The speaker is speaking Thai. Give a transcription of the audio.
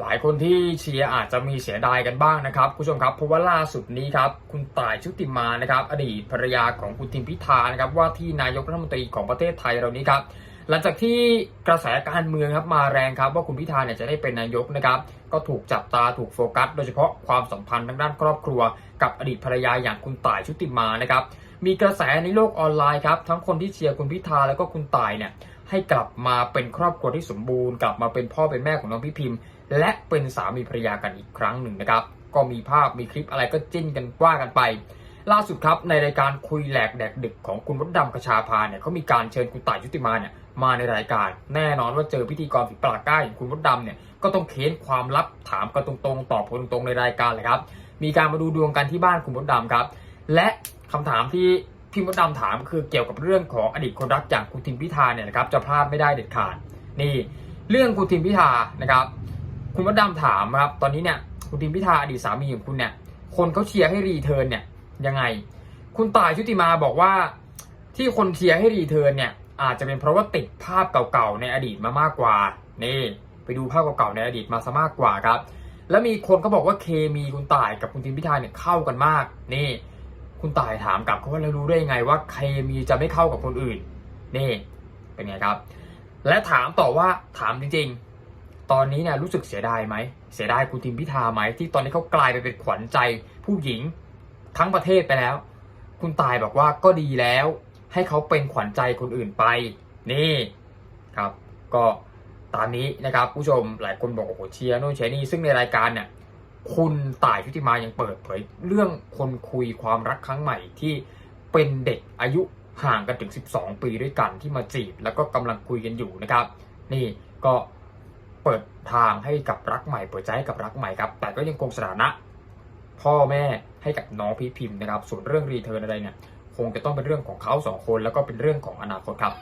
หลายคนที่เชียร์อาจจะมีเสียดายกันบ้างนะครับคุณผู้ชมครับเพราะว่าล่าสุดนี้ครับคุณต่ายชุติมานะครับอดีตภรรยาของคุณทิมพิธานะครับว่าที่นายกรัฐมนตรีของประเทศไทยเรานี้ครับหลังจากที่กระแสการเมืองครับมาแรงครับว่าคุณพิธาเนี่ยจะได้เป็นนายกนะครับก็ถูกจับตาถูกโฟกัส โดยเฉพาะความสัมพันธ์ทางด้านครอบครัว กับอดีตภรรยาอย่างคุณต่ายชุติมานะครับมีกระแสในโลกออนไลน์ครับทั้งคนที่เชียร์คุณพิธาแล้วก็คุณต่ายเนี่ย ให้กลับมาเป็นครอบครัวที่สมบูรณ์ กลับมาเป็นพ่อเป็นแม่ของน้องพี่พิมพ์ และเป็นสามีภรรยากันอีกครั้งหนึ่งนะครับ ก็มีภาพมีคลิปอะไรก็จิ้นกันว่ากันไป ล่าสุดครับในรายการคุยแหลกแดกดึกของคุณมดดำกระชาพาเนี่ยเขามีการเชิญคุณต่ายยุติมาเนี่ยมาในรายการ แน่นอนว่าเจอพิธีกรฝีปากกล้าอย่างคุณมดดำเนี่ยก็ต้องเค้นความลับถามกันตรงๆ ตอบกันตรงๆในรายการเลยครับ มีการมาดูดวงกันที่บ้านคุณมดดำครับ และคำถามที่ พี่มดดำถามคือเกี่ยวกับเรื่องของอดีตคนรักอย่างคุณทิมพิธาเนี่ยนะครับจะพลาดไม่ได้เด็ดขาดนี่เรื่องคุณทิมพิธานะครับคุณมดดำถามครับตอนนี้เนี่ยคุณทิมพิธาอดีตสามีของคุณเนี่ยคนเขาเชียร์ให้รีเทิร์นเนี่ยยังไง คุณต่ายชุติมาบอกว่าที่คนเชียร์ให้รีเทิร์นเนี่ยอาจจะเป็นเพราะว่าติดภาพเก่าๆในอดีตมามากกว่านี่ไปดูภาพเก่าๆในอดีตมาซะมากกว่าครับ แล้วมีคนก็บอกว่าเคมีคุณต่ายกับคุณทิมพิธาเนี่ยเข้ากันมากนี่ คุณต่ายถามกลับเขาว่าเรารู้ได้ยังไงว่าเคมีจะไม่เข้ากับคนอื่น นี่เป็นไงครับ และถามต่อว่าถามจริงๆ ตอนนี้เนี่ยรู้สึกเสียดายไหม เสียดายคุณทิมพิธาไหมที่ตอนนี้เขากลายไปเป็นขวัญใจผู้หญิงทั้งประเทศไปแล้ว คุณตายบอกว่าก็ดีแล้ว ให้เขาเป็นขวัญใจคนอื่นไป นี่ครับ ก็ตามนี้นะครับผู้ชมหลายคนบอกโอ้โหเชียร์โน่นเชียร์นี่ซึ่งในรายการเนี่ย คุณต่ายชุติมายังเปิดเผยเรื่องคนคุยความรักครั้งใหม่ที่เป็นเด็กอายุห่างกันถึง 12 ปีด้วยกันที่มาจีบ แล้วก็กำลังคุยกันอยู่นะครับ นี่ก็เปิดทางให้กับรักใหม่ เปิดใจให้กับรักใหม่ครับ แต่ก็ยังคงสถานะ พ่อแม่ให้กับน้องพี่พิมพ์นะครับ ส่วนเรื่องรีเทิร์นอะไรเนี่ย คงจะต้องเป็นเรื่องของเขาสองคนแล้วก็เป็นเรื่องของอนาคตครับ